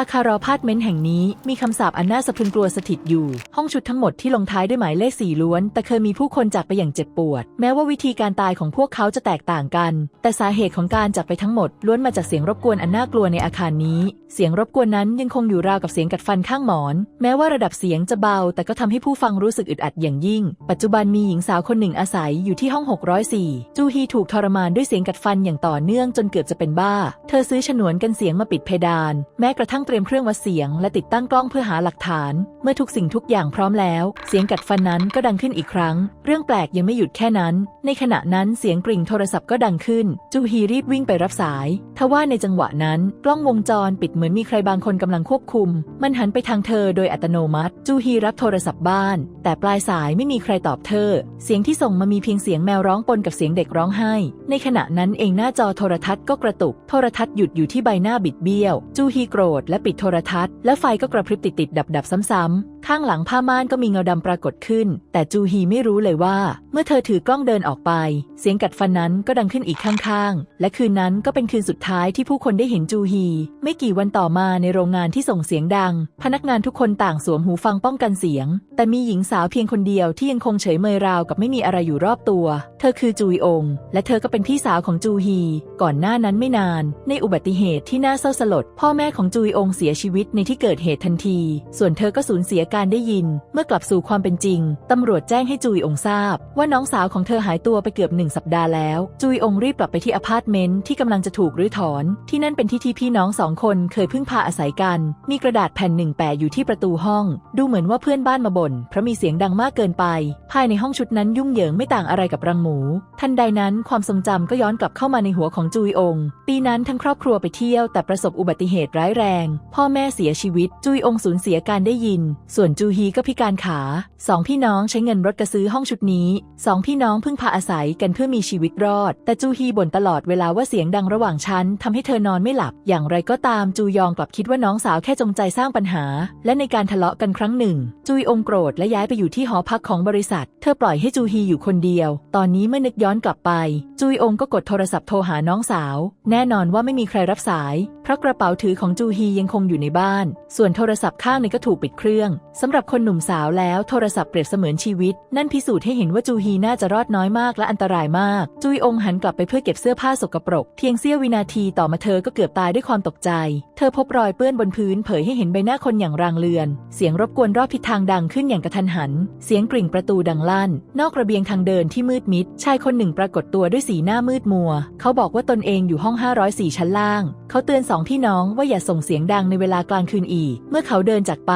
อาคารอพาร์ตเมนต์แห่งนี้มีคำสาปอันน่าสะพรึงกลัวสถิตอยู่ ห้องชุดทั้งหมดที่ลงท้ายด้วยหมายเลขสี่ล้วน แต่เคยมีผู้คนจากไปอย่างเจ็บปวด แม้ว่าวิธีการตายของพวกเขาจะแตกต่างกัน แต่สาเหตุของการจากไปทั้งหมดล้วนมาจากเสียงรบกวนอันน่ากลัวในอาคารนี้ เสียงรบกวนนั้นยังคงอยู่ราวกับเสียงกัดฟันข้างหมอน แม้ว่าระดับเสียงจะเบา แต่ก็ทำให้ผู้ฟังรู้สึกอึดอัดอย่างยิ่ง ปัจจุบันมีหญิงสาวคนหนึ่งอาศัยอยู่ที่ห้อง 604 จูฮีถูกทรมานด้วยเสียงกัดฟันอย่างต่อเนื่องจนเกือบจะเป็นบ้า เธอซื้อฉนวนกันเสียงมาปิดเพดาน แม้กระทั่งเตรียมเครื่องวัดเสียง และติดตั้งกล้องเพื่อหาหลักฐาน เมื่อทุกสิ่งทุกอย่างพร้อมแล้ว เสียงกัดฟันนั้นก็ดังขึ้นอีกครั้ง เรื่องแปลกยังไม่หยุดแค่นั้น ในขณะนั้นเสียงกริ่งโทรศัพท์ก็ดังขึ้น จูฮีรีบวิ่งไปรับสาย ทว่าในจังหวะนั้น กล้องวงจรปิดเหมือนมีใครบางคนกำลังควบคุม มันหันไปทางเธอโดยอัตโนมัติ จูฮีรับโทรศัพท์บ้าน แต่ปลายสายไม่มีใครตอบเธอ เสียงที่ส่งมามีเพียงเสียงแมวร้องปนกับเสียงเด็กร้องไห้ ในขณะนั้นเองหน้าจอโทรทัศน์ก็กระตุก โทรทัศน์หยุดอยู่ที่ใบหน้าบิดเบี้ยว จูฮีโกรธและปิดโทรทัศน์และไฟก็กระพริบติดติดดับดับๆซ้ำๆ ข้างหลังผ้าม่านก็มีเงาดำปรากฏขึ้น แต่จูฮีไม่รู้เลยว่า เมื่อเธอถือกล้องเดินออกไป เสียงกัดฟันนั้นก็ดังขึ้นอีกข้างๆ และคืนนั้นก็เป็นคืนสุดท้ายที่ผู้คนได้เห็นจูฮี ไม่กี่วันต่อมาในโรงงานที่ส่งเสียงดัง พนักงานทุกคนต่างสวมหูฟังป้องกันเสียง แต่มีหญิงสาวเพียงคนเดียวที่ยังคงเฉยเมยราวกับไม่มีอะไรอยู่รอบตัว เธอคือจูยองและเธอก็เป็นพี่สาวของจูฮี ก่อนหน้านั้นไม่นาน ในอุบัติเหตุที่น่าเศร้าสลด พ่อแม่ของจูยองเสียชีวิตในที่เกิดเหตุทันที ส่วนเธอก็สูญเสียการได้ยิน เมื่อกลับสู่ความเป็นจริง ตำรวจแจ้งให้จูยองทราบ ว่าน้องสาวของเธอหายตัวไปเกือบหนึ่งสัปดาห์แล้วจูยองรีบกลับไปที่อพาร์ตเมนต์ที่กำลังจะถูกรื้อถอน ที่นั่นเป็นที่ที่พี่น้องสองคนเคยพึ่งพาอาศัยกัน มีกระดาษแผ่นหนึ่งแปะอยู่ที่ประตูห้อง ดูเหมือนว่าเพื่อนบ้านมาบ่นเพราะมีเสียงดังมากเกินไป ภายในห้องชุดนั้นยุ่งเหยิงไม่ต่างอะไรกับรังหมู ทันใดนั้นความทรงจำก็ย้อนกลับเข้ามาในหัวของจูยองปีนั้นทั้งครอบครัวไปเที่ยวแต่ประสบอุบัติเหตุร้ายแรง พ่อแม่เสียชีวิตจูยองสูญเสียการได้ยิน ส่วนจูฮีก็พิการขาสองพี่น้องใช้เงินรถกระซื้อห้องชุดนี้สองพี่น้องพึ่งพาอาศัยกันเพื่อมีชีวิตรอด แต่จูฮีบ่นตลอดเวลาว่าเสียงดังระหว่างชั้นทำให้เธอนอนไม่หลับ อย่างไรก็ตามจูยองกลับคิดว่าน้องสาวแค่จงใจสร้างปัญหา และในการทะเลาะกันครั้งหนึ่งจูยองโกรธและย้ายไปอยู่ที่หอพักของบริษัท เธอปล่อยให้จูฮีอยู่คนเดียว ตอนนี้เมื่อนึกย้อนกลับไปจูยองก็กดโทรศัพท์โทรหาน้องสาว แน่นอนว่าไม่มีใครรับสาย เพราะกระเป๋าถือของจูฮียังคงอยู่ในบ้าน ส่วนโทรศัพท์ข้างหนึงก็ถูกปิดเครื่องสำหรับคนหนุ่มสาวแล้วโทรศัพท์เปรียบเสมือนชีวิต นั่นพิสูจน์ให้เห็นว่าจูฮีน่าจะรอดน้อยมากและอันตรายมากจูยองหันกลับไปเพื่อเก็บเสื้อผ้าสกปรก เพียงเสี้ยววินาทีต่อมาเธอก็เกือบตายด้วยความตกใจ เธอพบรอยเปื้อนบนพื้นเผยให้เห็นใบหน้าคนอย่างรางเลือน เสียงรบกวนรอบทิศทางดังขึ้นอย่างกระทันหัน เสียงกริ่งประตูดังลั่น นอกระเบียงทางเดินที่มืดมิด ชายคนหนึ่งปรากฏตัวด้วยสีหน้ามืดมัว เขาบอกว่าตนเองอยู่ห้อง 504 ชั้นล่าง เขาเตือนสองพี่น้องว่าอย่าส่งเสียงดังในเวลากลางคืนอีก เมื่อเขาเดินจากไป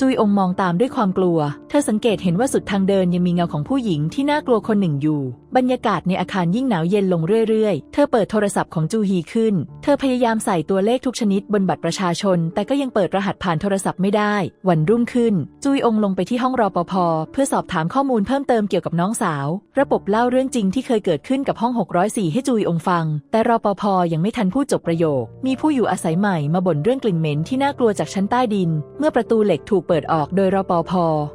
จุยองมองตามด้วยความกลัว เธอสังเกตเห็นว่าสุดทางเดินยังมีเงาของผู้หญิงที่น่ากลัวคนหนึ่งอยู่ บรรยากาศในอาคารยิ่งหนาวเย็นลงเรื่อยๆ เธอเปิดโทรศัพท์ของจูฮีขึ้น เธอพยายามใส่ตัวเลขทุกชนิดบนบัตรประชาชน แต่ก็ยังเปิดรหัสผ่านโทรศัพท์ไม่ได้ วันรุ่งขึ้น จุยองลงไปที่ห้องรอปภเพื่อสอบถามข้อมูลเพิ่มเติมเกี่ยวกับน้องสาว ระบบเล่าเรื่องจริงที่เคยเกิดขึ้นกับห้อง 604 ให้จุยองฟัง แต่รอปภยังไม่ทันพูดจบประโยค มีผู้อยู่อาศัยใหม่มาบ่นเรื่องกลิ่นเหม็นที่น่ากลัวจากชั้นใต้ดิน เมื่อประตูเหล็กถูกเปิดออกโดยรอปภ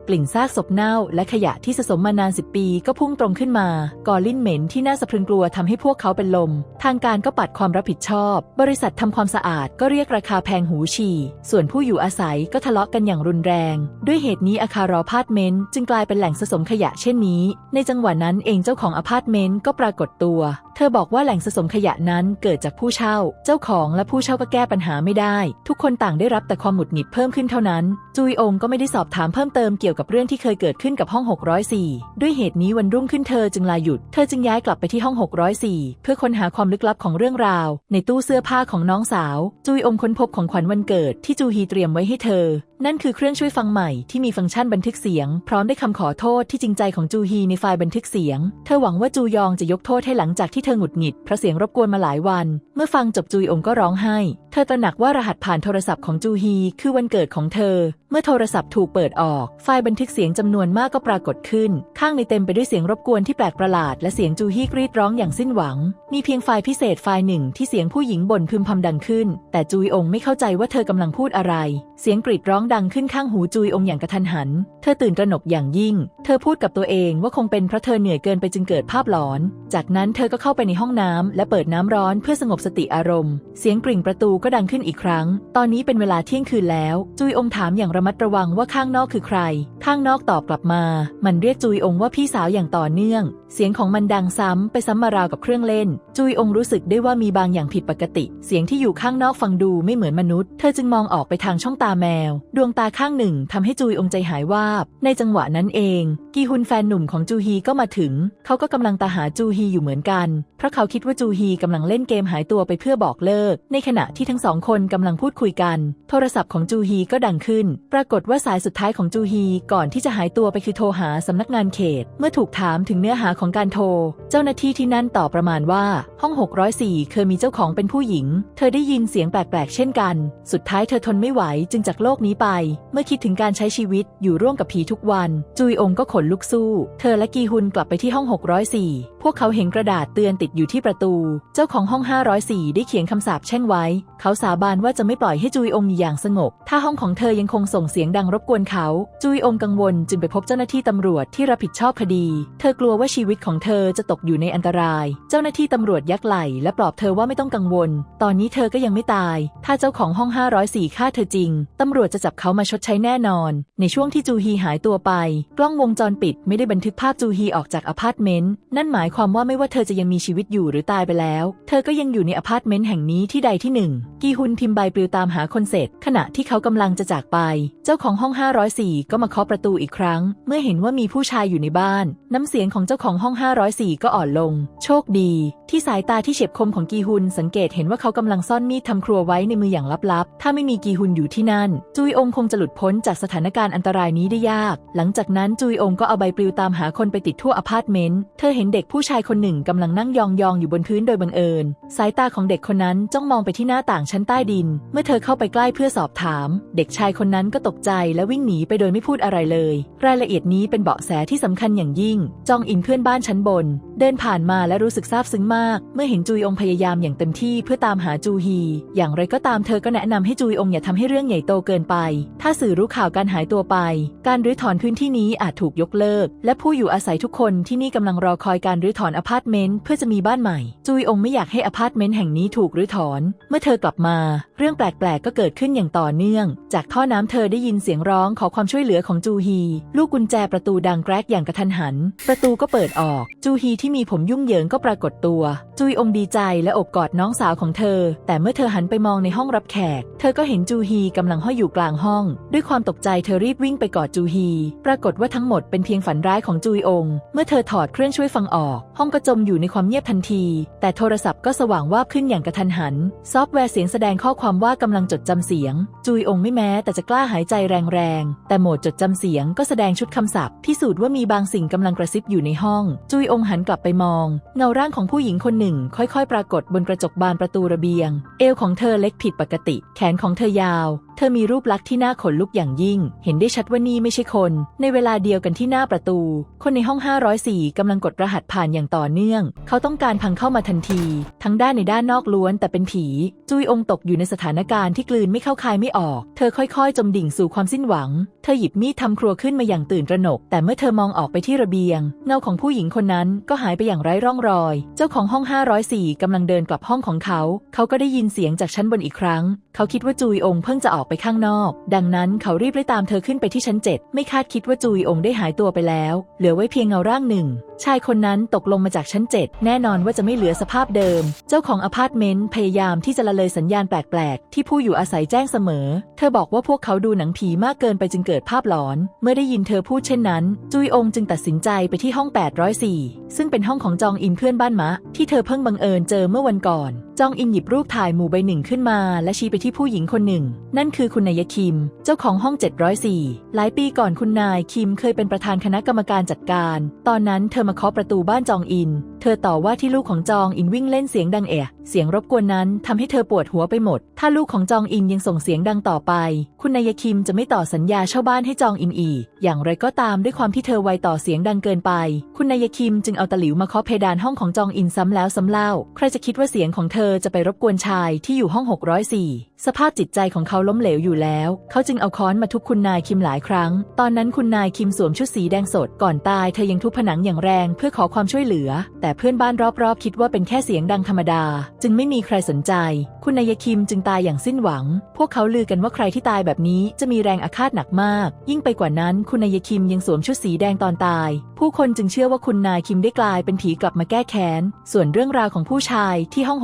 กลิ่นซากศพเน่า และขยะที่สะสมมานานสิบปีก็พุ่งตรงขึ้นมา ก่อลิ่นเหม็นที่น่าสะพรึงกลัวทำให้พวกเขาเป็นลม ทางการก็ปัดความรับผิดชอบ บริษัททำความสะอาดก็เรียกราคาแพงหูฉี่ ส่วนผู้อยู่อาศัยก็ทะเลาะกันอย่างรุนแรง ด้วยเหตุนี้อาคารอพาร์ตเมนต์จึงกลายเป็นแหล่งสะสมขยะเช่นนี้ ในจังหวะนั้นเองเจ้าของอพาร์ตเมนต์ก็ปรากฏตัว ธอบอกว่าแหล่งสะสมขยะนั้นเกิดจากผู้เช่า เจ้าของและผู้เช่าก็แก้ปัญหาไม่ได้ ทุกคนต่างได้รับแต่ความหงุดหงิดเพิ่มขึ้นเท่านั้น จุยองก็ไม่ได้สอบถามเพิ่มเติมเกี่ยวกับเรื่องที่เคยเกิดขึ้นกับห้อง 604 ด้วยเหตุนี้วันรุ่งขึ้นเธอจึงลาหยุด เธอจึงย้ายกลับไปที่ห้อง 604 เพื่อค้นหาความลึกลับของเรื่องราว ในตู้เสื้อผ้าของน้องสาว จุยองค้นพบของขวัญวันเกิดที่จูฮีเตรียมไว้ให้เธอ นั่นคือเครื่องช่วยฟังใหม่ที่มีฟังก์ชันบันทึกเสียง พร้อมได้คำขอโทษที่จริงใจของจูฮีในไฟล์บันทึกเสียง เธอหวังว่าจูยองจะยกโทษให้หลังจากที่เธอหงุดหงิดเพราะเสียงรบกวนมาหลายวัน เมื่อฟังจบจูยองก็ร้องไห้ เธอตระหนักว่ารหัสผ่านโทรศัพท์ของจูฮีคือวันเกิดของเธอเมื่อโทรศัพท์ถูกเปิดออก ไฟล์บันทึกเสียงจำนวนมากก็ปรากฏขึ้น ข้างในเต็มไปด้วยเสียงรบกวนที่แปลกประหลาด และเสียงจูฮีกรีดร้องอย่างสิ้นหวัง มีเพียงไฟล์พิเศษไฟล์หนึ่งที่เสียงผู้หญิงบ่นพึมพำดังขึ้น แต่จูยองไม่เข้าใจว่าเธอกำลังพูดอะไร เสียงกรีดร้องดังขึ้นข้างหูจุยองอย่างกระทันหัน เธอตื่นตระหนกอย่างยิ่ง เธอพูดกับตัวเองว่าคงเป็นเพราะเธอเหนื่อยเกินไปจึงเกิดภาพหลอน จากนั้นเธอก็เข้าไปในห้องน้ำและเปิดน้ำร้อนเพื่อสงบสติอารมณ์ เสียงกริ่งประตูก็ดังขึ้นอีกครั้ง ตอนนี้เป็นเวลาเที่ยงคืนแล้ว จุยองถามอย่างระมัดระวังว่าข้างนอกคือใคร ข้างนอกตอบกลับมา มันเรียกจุยองว่าพี่สาวอย่างต่อเนื่อง เสียงของมันดังซ้ำไปซ้ำมาราวกับเครื่องเล่น จุยองรู้สึกได้ว่ามีบางอย่างผิดปกติ เสียงที่อยู่ข้างนอกฟังดูไม่เหมือนมนุษย์ เธอจึงมองออกไปทางช่องตาแมว ดวงตาข้างหนึ่งทำให้จุยองใจหายวาบ ในจังหวะนั้นเอง กีฮุนแฟนหนุ่มของจูฮีก็มาถึง เขาก็กำลังตามหาจูฮีอยู่เหมือนกัน เพราะเขาคิดว่าจูฮีกำลังเล่นเกมหายตัวไปเพื่อบอกเลิก ในขณะที่ทั้งสองคนกำลังพูดคุยกัน โทรศัพท์ของจูฮีก็ดังขึ้น ปรากฏว่าสายสุดท้ายของจูฮีก่อนที่จะหายตัวไปคือโทรหาสำนักงานเขต เมื่อถูกถามถึงเนื้อหาของการโทร เจ้าหน้าที่ที่นั่นตอบประมาณว่า ห้อง 604 เคยมีเจ้าของเป็นผู้หญิง เธอได้ยินเสียงแปลกๆ เช่นกัน สุดท้ายเธอทนไม่ไหวจึงจากโลกนี้ไป เมื่อคิดถึงการใช้ชีวิตอยู่ร่วมกับผีทุกวัน จุยองก็ขนลุกสู้ เธอและกีฮุนกลับไปที่ห้อง 604พวกเขาเห็นกระดาษเตือนติดอยู่ที่ประตู เจ้าของห้อง 504 ได้เขียนคำสาปแช่งไว้ เขาสาบานว่าจะไม่ปล่อยให้จุยองอยู่อย่างสงบ ถ้าห้องของเธอยังคงส่งเสียงดังรบกวนเขา จุยองกังวลจึงไปพบเจ้าหน้าที่ตำรวจที่รับผิดชอบคดี เธอกลัวว่าชีวิตของเธอจะตกอยู่ในอันตราย เจ้าหน้าที่ตำรวจยักไหล่และปลอบเธอว่าไม่ต้องกังวล ตอนนี้เธอก็ยังไม่ตาย ถ้าเจ้าของห้อง 504 ฆ่าเธอจริง ตำรวจจะจับเขามาชดใช้แน่นอน ในช่วงที่จูฮีหายตัวไป กล้องวงจรปิดไม่ได้บันทึกภาพจูฮีออกจากอพาร์ตเมนต์ นั่นหมายความว่าไม่ว่าเธอจะยังมีชีวิตอยู่หรือตายไปแล้ว เธอก็ยังอยู่ในอพาร์ตเมนต์แห่งนี้ที่ใดที่หนึ่ง กีฮุนพิมพ์ใบปลิวตามหาคนเสร็จ ขณะที่เขากำลังจะจากไป เจ้าของห้อง 504 ก็มาเคาะประตูอีกครั้ง เมื่อเห็นว่ามีผู้ชายอยู่ในบ้าน น้ำเสียงของเจ้าของห้อง 504 ก็อ่อนลง โชคดี ที่สายตาที่เฉียบคมของกีฮุนสังเกตเห็นว่าเขากำลังซ่อนมีดทำครัวไว้ในมืออย่างลับๆ ถ้าไม่มีกีฮุนอยู่ที่นั่น จุยองคงจะหลุดพ้นจากสถานการณ์อันตรายนี้ได้ยาก หลังจากนั้นจุยองก็เอาใบปลิวตามหาคนไปติดทั่วอพาร์ตเมนต์ เธอเห็นเด็กผูู้้ชายคนหนึ่งกำลังนั่งยองๆอยู่บนพื้นโดยบังเอิญ สายตาของเด็กคนนั้นจ้องมองไปที่หน้าต่างชั้นใต้ดิน เมื่อเธอเข้าไปใกล้เพื่อสอบถาม เด็กชายคนนั้นก็ตกใจและวิ่งหนีไปโดยไม่พูดอะไรเลย รายละเอียดนี้เป็นเบาะแสที่สำคัญอย่างยิ่ง จองอินเพื่อนบ้านชั้นบน เดินผ่านมาและรู้สึกซาบซึ้งมาก เมื่อเห็นจุยองพยายามอย่างเต็มที่เพื่อตามหาจูฮี อย่างไรก็ตามเธอก็แนะนำให้จุยองอย่าทำให้เรื่องใหญ่โตเกินไป ถ้าสื่อรู้ข่าวการหายตัวไป การรื้อถอนพื้นที่นี้อาจถูกยกเลิก และผู้อยู่อาศัยทุกคนที่นี่กำลังรอคอยการรื้อถอนอพาร์ตเมนต์เพื่อจะมีบ้านใหม่ จุยองไม่อยากให้อพาร์ตเมนต์แห่งนี้ถูกรื้อถอน เมื่อเธอกลับมา เรื่องแปลกๆก็เกิดขึ้นอย่างต่อเนื่อง จากท่อน้ำเธอได้ยินเสียงร้องขอความช่วยเหลือของจูฮี ลูกกุญแจประตูดังแกรกอย่างกระทันหัน ประตูก็เปิดออก จูฮีที่มีผมยุ่งเหยิงก็ปรากฏตัว จุยองดีใจและอบกอดน้องสาวของเธอ แต่เมื่อเธอหันไปมองในห้องรับแขก เธอก็เห็นจูฮีกำลังห้อยอยู่กลางห้อง ด้วยความตกใจเธอรีบวิ่งไปกอดจูฮี ปรากฏว่าทั้งหมดเป็นเพียงฝันร้ายของจุยองเมื่อเธอถอดเครื่องช่วยฟังออก ห้องก็จมอยู่ในความเงียบทันที แต่โทรศัพท์ก็สว่างวาบขึ้นอย่างกระทันหัน ซอฟต์แวร์เสียงแสดงข้อความว่ากำลังจดจำเสียง จุยองไม่แม้แต่จะกล้าหายใจแรงๆแต่โหมดจดจำเสียงก็แสดงชุดคำศัพท์พิสูจน์ว่ามีบางสิ่งกำลังกระซิบอยู่ในห้อง จุยองหันกลับบไปมอง เงาร่างของผู้หญิงคนหนึ่ง ค่อยๆ ปรากฏบนกระจกบานประตูระเบียง เอวของเธอเล็กผิดปกติ แขนของเธอยาว เธอมีรูปลักษณ์ที่น่าขนลุกอย่างยิ่ง เห็นได้ชัดว่านี่ไม่ใช่คน ในเวลาเดียวกันที่หน้าประตู คนในห้อง 504กำลังกดรหัสผ่านอย่างต่อเนื่อง เขาต้องการพังเข้ามาทันที ทั้งด้านในด้านนอกล้วนแต่เป็นผี จุยองตกอยู่ในสถานการณ์ที่กลืนไม่เข้าคายไม่ออก เธอค่อยๆ จมดิ่งสู่ความสิ้นหวัง เธอหยิบมีดทำครัวขึ้นมาอย่างตื่นตระหนก แต่เมื่อเธอมองออกไปที่ระเบียง เงาของผู้หญิงคนนั้นก็หายไปอย่างไร้ร่องรอย เจ้าของห้อง 504กำลังเดินกลับห้องของเขา เขาก็ได้ยินเสียงจากชั้นบนอีกครั้ง เขาคิดว่าจุยองเพิ่งจะออกไปข้างนอก ดังนั้นเขารีบไล่ตามเธอขึ้นไปที่ชั้นเจ็ดไม่คาดคิดว่าจุยองได้หายตัวไปแล้ว เหลือไว้เพียงเงาร่างหนึ่ง ชายคนนั้นตกลงมาจากชั้นเจ็ดแน่นอนว่าจะไม่เหลือสภาพเดิม เจ้าของอพาร์ตเมนต์พยายามที่จะละเลยสัญญาณแปลกๆ ที่ผู้อยู่อาศัยแจ้งเสมอ เธอบอกว่าพวกเขาดูหนังผีมากเกินไปจึงเกิดภาพหลอน เมื่อได้ยินเธอพูดเช่นนั้น จุยองจึงตัดสินใจไปที่ห้อง 804 ซึ่งเป็นห้องของจองอินเพื่อนบ้านมะ ที่เธอเพิ่งบังเอิญเจอเมื่อวันก่อนจองอินหยิบรูปถ่ายหมู่ใบหนึ่งขึ้นมา และชี้ไปที่ผู้หญิงคนหนึ่ง นั่นคือคุณนายคิม เจ้าของห้อง 704 หลายปีก่อนคุณนายคิมเคยเป็นประธานคณะกรรมการจัดการ ตอนนั้นเธอมาเคาะประตูบ้านจองอิน เธอต่อว่าที่ลูกของจองอินวิ่งเล่นเสียงดังเอะ เสียงรบกวนนั้นทำให้เธอปวดหัวไปหมด ถ้าลูกของจองอินยังส่งเสียงดังต่อไป คุณนายคิมจะไม่ต่อสัญญาเช่าบ้านให้จองอินอีก อย่างไรก็ตามด้วยความที่เธอไวต่อเสียงดังเกินไป คุณนายคิมจึงเอาตะหลิวมาเคาะเพดานห้องของจองอินซ้ำแล้วซ้ำเล่า ใครจะคิดว่าเสียงของเธอจะไปรบกวนชายที่อยู่ห้อง 604 สภาพจิตใจของเขาล้มเหลวอยู่แล้ว เขาจึงเอาค้อนมาทุบคุณนายคิมหลายครั้ง ตอนนั้นคุณนายคิมสวมชุดสีแดงสดก่อนตายเธอยังทุบผนังอย่างแรงเพื่อขอความช่วยเหลือ แต่เพื่อนบ้านรอบๆ คิดว่าเป็นแค่เสียงดังธรรมดา จึงไม่มีใครสนใจ คุณนายคิมจึงตายอย่างสิ้นหวัง พวกเขาลือกันว่าใครที่ตายแบบนี้จะมีแรงอาฆาตหนักมาก ยิ่งไปกว่านั้นคุณนายคิมยังสวมชุดสีแดงตอนตาย ผู้คนจึงเชื่อว่าคุณนายคิมได้กลายเป็นผีกลับมาแก้แค้น ส่วนเรื่องราวของผู้ชายที่ห้อง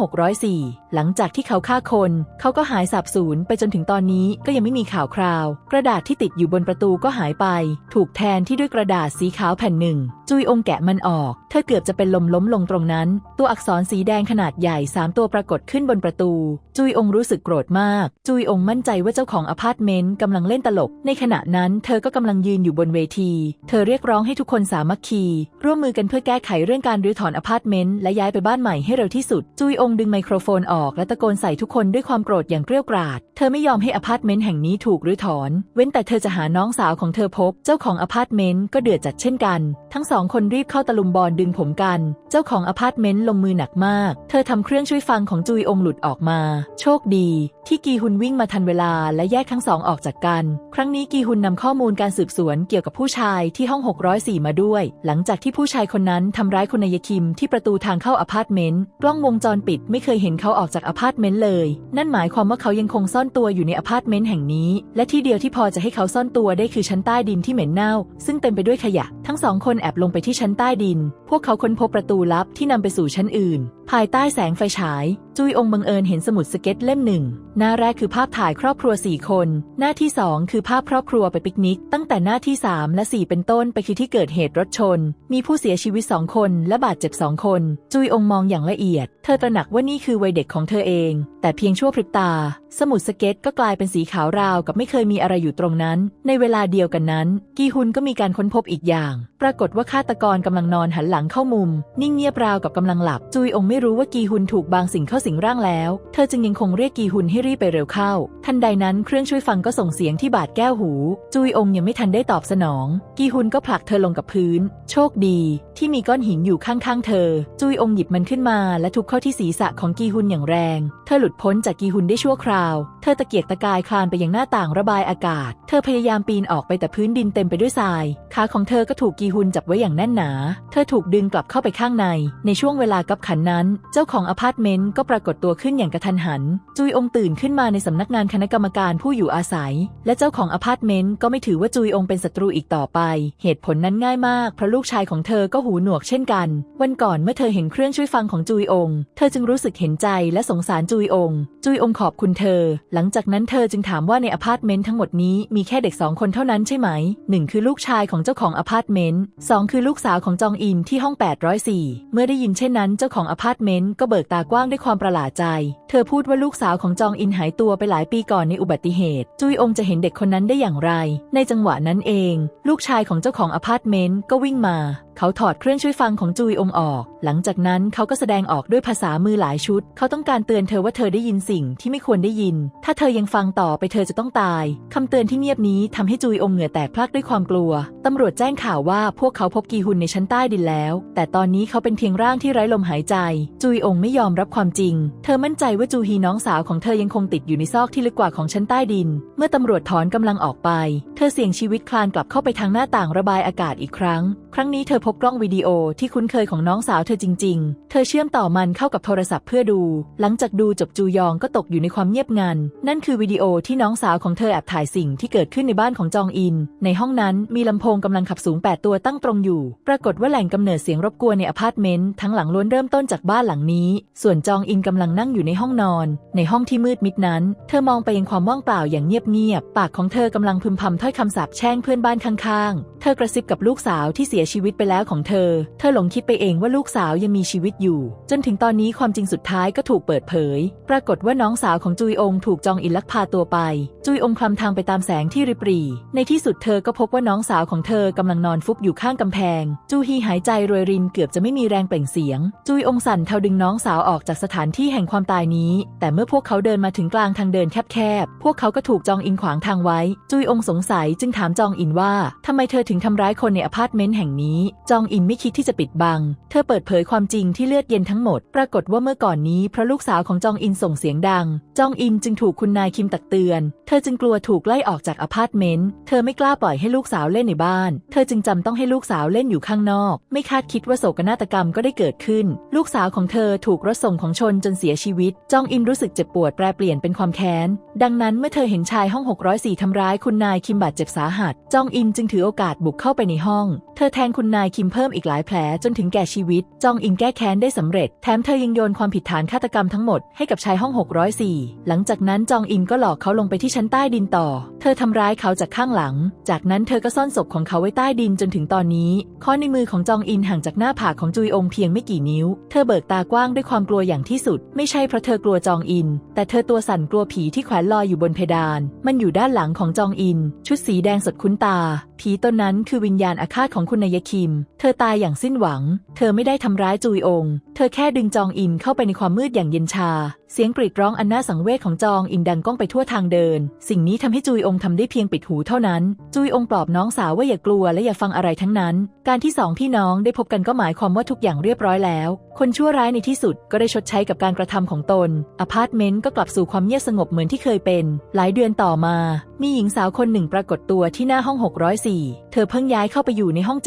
604 หลังจากที่เขาฆ่าคน เขาก็หายสาบสูญไปจนถึงตอนนี้ก็ยังไม่มีข่าวคราว กระดาษที่ติดอยู่บนประตูก็หายไป ถูกแทนที่ด้วยกระดาษสีขาวแผ่นหนึ่ง จุยองแกะมันออก เธอเกือบจะเป็นลมล้มลงตรงนั้น ตัวอักษรสีแดงขนาดใหญ่สามตัวปรากฏขึ้นบนประตู จุยองรู้สึกโกรธมาก จุยองมั่นใจว่าเจ้าของอพาร์ตเมนต์กำลังเล่นตลก ในขณะนั้นเธอก็กำลังยืนอยู่บนเวที เธอเรียกร้องให้ทุกคนสามัคคี ร่วมมือกันเพื่อแก้ไขเรื่องการรื้อถอนอพาร์ตเมนต์และย้ายไปบ้านใหม่ให้เร็วที่สุด จุยองดึงไมโครโฟนออกและตะโกนใส่ทุกคนด้วยความโกรธอย่างเกรี้ยวกราด เธอไม่ยอมให้อพาร์ตเมนต์แห่งนี้ถูกรื้อถอน เว้นแต่เธอจะหาน้องสาวของเธอพบ เจ้าของอพาร์ตเมนต์ก็เดือดจัดเช่นกัน ทั้งสองคนรีบเข้าตะลุมบอลดึงผมกัน เจ้าของอพาร์ตเมนต์ลงมือหนักมาก เธอทำเครื่องช่วยฟังของจุยองหลุดออกมา โชคดี ที่กีฮุนวิ่งมาทันเวลาและแยกทั้งสองออกจากกัน ครั้งนี้กีฮุนนำข้อมูลการสืบสวนเกี่ยวกับผู้ชายที่ห้อง 604 มาด้วย หลังจากที่ผู้ชายคนนั้นทำร้ายคุณนายคิมที่ประตูทางเข้าอพาร์ตเมนต์ กล้องวงจรปิดไม่เคยเห็นเขาออกจากอพาร์ตเมนต์เลย นั่นหมายความว่าเขายังคงซ่อนตัวอยู่ในอพาร์ตเมนต์แห่งนี้ และที่เดียวที่พอจะให้เขาซ่อนตัวได้คือชั้นใต้ดินที่เหม็นเน่า ซึ่งเต็มไปด้วยขยะ ทั้งสองคนแอบลงไปที่ชั้นใต้ดินพวกเขาค้นพบประตูลับที่นำไปสู่ชั้นอื่น ภายใต้แสงไฟฉาย จุยองบังเอิญเห็นสมุดสเก็ตเล่มหนึ่ง หน้าแรกคือภาพถ่ายครอบครัว 4 คน หน้าที่ 2 คือภาพครอบครัวไปปิกนิก ตั้งแต่หน้าที่ 3 และ 4 เป็นต้นไปคือที่เกิดเหตุรถชน มีผู้เสียชีวิต 2 คนและบาดเจ็บ 2 คน จุยองมองอย่างละเอียด เธอตระหนักว่านี่คือวัยเด็กของเธอเอง แต่เพียงชั่วพริบตา สมุดสเก็ตก็กลายเป็นสีขาวราวกับไม่เคยมีอะไรอยู่ตรงนั้น ในเวลาเดียวกันนั้น กีฮุนก็มีการค้นพบอีกอย่าง ปรากฏว่าฆาตกรกำลังนอนหันหลังลังเข้ามุม นิ่งเงียบราวกับกำลังหลับ จุยองไม่รู้ว่ากีฮุนถูกบางสิ่งเข้าสิงร่างแล้ว เธอจึงยังคงเรียกกีฮุนให้รีบไปเร็วเข้า ทันใดนั้นเครื่องช่วยฟังก็ส่งเสียงที่บาดแก้วหู จุยองยังไม่ทันได้ตอบสนอง กีฮุนก็ผลักเธอลงกับพื้น โชคดี ที่มีก้อนหินอยู่ข้างๆเธอ จุยองหยิบมันขึ้นมาและทุบเข้าที่ศีรษะของกีฮุนอย่างแรง เธอหลุดพ้นจากกีฮุนได้ชั่วคราว เธอตะเกียกตะกายคลานไปยังหน้าต่างระบายอากาศ เธอพยายามปีนออกไปแต่พื้นดินเต็มไปด้วยทราย ขาของเธอก็ถูกกีฮุนจับไว้อย่างแน่นหนา เธอถูกดึงกลับเข้าไปข้างใน ในช่วงเวลากับขันนั้น เจ้าของอพาร์ตเมนต์ก็ปรากฏตัวขึ้นอย่างกระทันหัน จุยองตื่นขึ้นมาในสำนักงานคณะกรรมการผู้อยู่อาศัย และเจ้าของอพาร์ตเมนต์ก็ไม่ถือว่าจุยองเป็นศัตรูอีกต่อไป เหตุผลนั้นง่ายมากเพราะลูกชายของเธอก็หูหนวกเช่นกัน วันก่อนเมื่อเธอเห็นเครื่องช่วยฟังของจุยอง เธอจึงรู้สึกเห็นใจและสงสารจุยองจุยองขอบคุณเธอ หลังจากนั้นเธอจึงถามว่าในอพาร์ตเมนต์ทั้งหมดนี้มีแค่เด็กสองคนเท่านั้นใช่ไหมหนึ่งคือลูกชายของเจ้าของอพาร์ตเมนต์สองคือลูกสาวของจองอินที่ที่ห้อง 804 เมื่อได้ยินเช่นนั้นเจ้าของอพาร์ตเมนต์ก็เบิกตากว้างด้วยความประหลาดใจ เธอพูดว่าลูกสาวของจองอินหายตัวไปหลายปีก่อนในอุบัติเหตุ จุยองจะเห็นเด็กคนนั้นได้อย่างไร ในจังหวะนั้นเอง ลูกชายของเจ้าของอพาร์ตเมนต์ก็วิ่งมา เขาถอดเครื่องช่วยฟังของจุยองออก หลังจากนั้นเขาก็แสดงออกด้วยภาษามือหลายชุด เขาต้องการเตือนเธอว่าเธอได้ยินสิ่งที่ไม่ควรได้ยิน ถ้าเธอยังฟังต่อไปเธอจะต้องตาย คำเตือนที่เงียบนี้ทำให้จุยองเหงื่อแตกพลักด้วยความกลัว ตำรวจแจ้งข่าวว่าพวกเขาพบกีฮุนในชั้นใต้ดินแล้ว แต่ตอนนี้เขาเป็นเพียงร่างที่ไร้ลมหายใจ จุยองไม่ยอมรับความจริง เธอมั่นใจว่าจูฮีน้องสาวของเธอยังคงติดอยู่ในซอกที่ลึกกว่าของชั้นใต้ดิน เมื่อตำรวจถอนกำลังออกไป เธอเสี่ยงชีวิตคลานกลับเข้าไปทางหน้าต่างระบายอากาศอีกครั้ง ครั้งนี้เธอพบกล้องวิดีโอที่คุ้นเคยของน้องสาวเธอจริง ๆ เธอเชื่อมต่อมันเข้ากับโทรศัพท์เพื่อดู หลังจากดูจบจูยองก็ตกอยู่ในความเงียบงัน นั่นคือวิดีโอที่น้องสาวของเธอแอบถ่ายสิ่งที่เกิดขึ้นในบ้านของจองอิน ในห้องนั้นมีลำโพงกำลังขับสูง 8 ตัวตั้งตรงอยู่ ปรากฏว่าแหล่งกำเนิดเสียงรบกวนในอพาร์ตเมนต์ทั้งหลังล้วนเริ่มต้นจากบ้านหลังนี้ ส่วนจองอินกำลังนั่งอยู่ในห้องนอน ในห้องที่มืดมิดนั้น เธอมองไปยังความว่างเปล่าอย่างเงียบๆ ปากของเธอกำลังพึมพำถ้อยคำสาปแช่งเพื่อนบ้านข้างๆ เธอกระซิบกับลูกสาวที่เสียชีวิตไปแล้วของเธอ เธอหลงคิดไปเองว่าลูกสาวยังมีชีวิตอยู่ จนถึงตอนนี้ความจริงสุดท้ายก็ถูกเปิดเผย ปรากฏว่าน้องสาวของจุยองถูกจองอินลักพาตัวไป จุยองคลำทางไปตามแสงที่ริบหรี่ในที่สุดเธอก็พบว่าน้องสาวของเธอกำลังนอนฟุบอยู่ข้างกำแพง จูฮีหายใจรวยรินเกือบจะไม่มีแรงเปล่งเสียง จุยองสั่นเทาดึงน้องสาวออกจากสถานที่แห่งความตายนี้ แต่เมื่อพวกเขาเดินมาถึงกลางทางเดินแคบๆ พวกเขาก็ถูกจองอินขวางทางไว้ จุยองสงสัยจึงถามจองอินว่าทำไมเธอถึงทำร้ายคนในอพาร์ตเมนต์แห่งนี้จองอินไม่คิดที่จะปิดบัง เธอเปิดเผยความจริงที่เลือดเย็นทั้งหมด ปรากฏว่าเมื่อก่อนนี้เพราะลูกสาวของจองอินส่งเสียงดัง จองอินจึงถูกคุณนายคิมตักเตือน เธอจึงกลัวถูกไล่ออกจากอพาร์ตเมนต์ เธอไม่กล้าปล่อยให้ลูกสาวเล่นในบ้าน เธอจึงจำต้องให้ลูกสาวเล่นอยู่ข้างนอก ไม่คาดคิดว่าโศกนาฏกรรมก็ได้เกิดขึ้น ลูกสาวของเธอถูกรถส่งของชนจนเสียชีวิต จองอินรู้สึกเจ็บปวดแปรเปลี่ยนเป็นความแค้น ดังนั้นเมื่อเธอเห็นชายห้อง 604ทำร้ายคุณนายคิมบาดเจ็บสาหัส จองอินจึงถือโอกาสบุกเข้าไปในห้อง เธอแทงคุณนายคิมเพิ่มอีกหลายแผลจนถึงแก่ชีวิต จองอินแก้แค้นได้สำเร็จ แถมเธอยังโยนความผิดฐานฆาตกรรมทั้งหมดให้กับชายห้อง 604 หลังจากนั้นจองอินก็หลอกเขาลงไปที่ชั้นใต้ดินต่อ ธอทำร้ายเขาจากข้างหลัง จากนั้นเธอก็ซ่อนศพของเขาไว้ใต้ดินจนถึงตอนนี้ ข้อในมือของจองอินห่างจากหน้าผากของจุยองเพียงไม่กี่นิ้ว เธอเบิกตากว้างด้วยความกลัวอย่างที่สุด ไม่ใช่เพราะเธอกลัวจองอิน แต่เธอตัวสั่นกลัวผีที่แขวนลอยอยู่บนเพดาน มันอยู่ด้านหลังของจองอิน ชุดสีแดงสดคุ้นตา ผีตนนั้นคือวิญญาณอาฆาตของคุณนายคิม เธอตายอย่างสิ้นหวัง เธอไม่ได้ทำร้ายจุยอง เธอแค่ดึงจองอินเข้าไปในความมืดอย่างเย็นชาเสียงกรีดร้องอันน่าสังเวชของจองอินดังก้องไปทั่วทางเดิน สิ่งนี้ทำให้จุยองทำได้เพียงปิดหูเท่านั้น จุยองปลอบน้องสาวว่าอย่ากลัวและอย่าฟังอะไรทั้งนั้น การที่สองพี่น้องได้พบกันก็หมายความว่าทุกอย่างเรียบร้อยแล้ว คนชั่วร้ายในที่สุดก็ได้ชดใช้กับการกระทำของตน อพาร์ตเมนต์ก็กลับสู่ความเงียบสงบเหมือนที่เคยเป็น หลายเดือนต่อมา มีหญิงสาวคนหนึ่งปรากฏตัวที่หน้าห้อง 604 เธอเพิ่งย้ายเข้าไปอยู่ในห้อง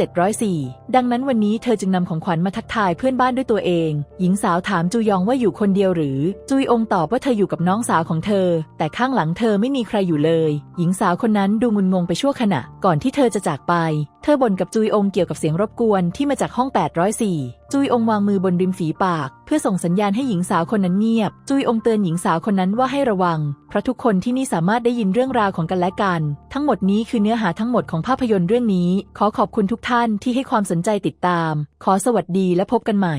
704 ดังนั้นวันนี้เธอจึงนำของขวัญมาทักทายเพื่อนบ้านด้วยตัวเอง หญิงสาวถามจูยองว่าอยู่คนเดียวหรือจุยองตอบว่าเธออยู่กับน้องสาวของเธอ แต่ข้างหลังเธอไม่มีใครอยู่เลย หญิงสาวคนนั้นดูงุนงงไปชั่วขณะ ก่อนที่เธอจะจากไปเธอบ่นกับจุยองเกี่ยวกับเสียงรบกวนที่มาจากห้อง 804 จุยองวางมือบนริมฝีปาก เพื่อส่งสัญญาณให้หญิงสาวคนนั้นเงียบ จุยองเตือนหญิงสาวคนนั้นว่าให้ระวัง เพราะทุกคนที่นี่สามารถได้ยินเรื่องราวของกันและกัน ทั้งหมดนี้คือเนื้อหาทั้งหมดของภาพยนตร์เรื่องนี้ ขอขอบคุณทุกท่านที่ให้ความสนใจติดตาม ขอสวัสดีและพบกันใหม่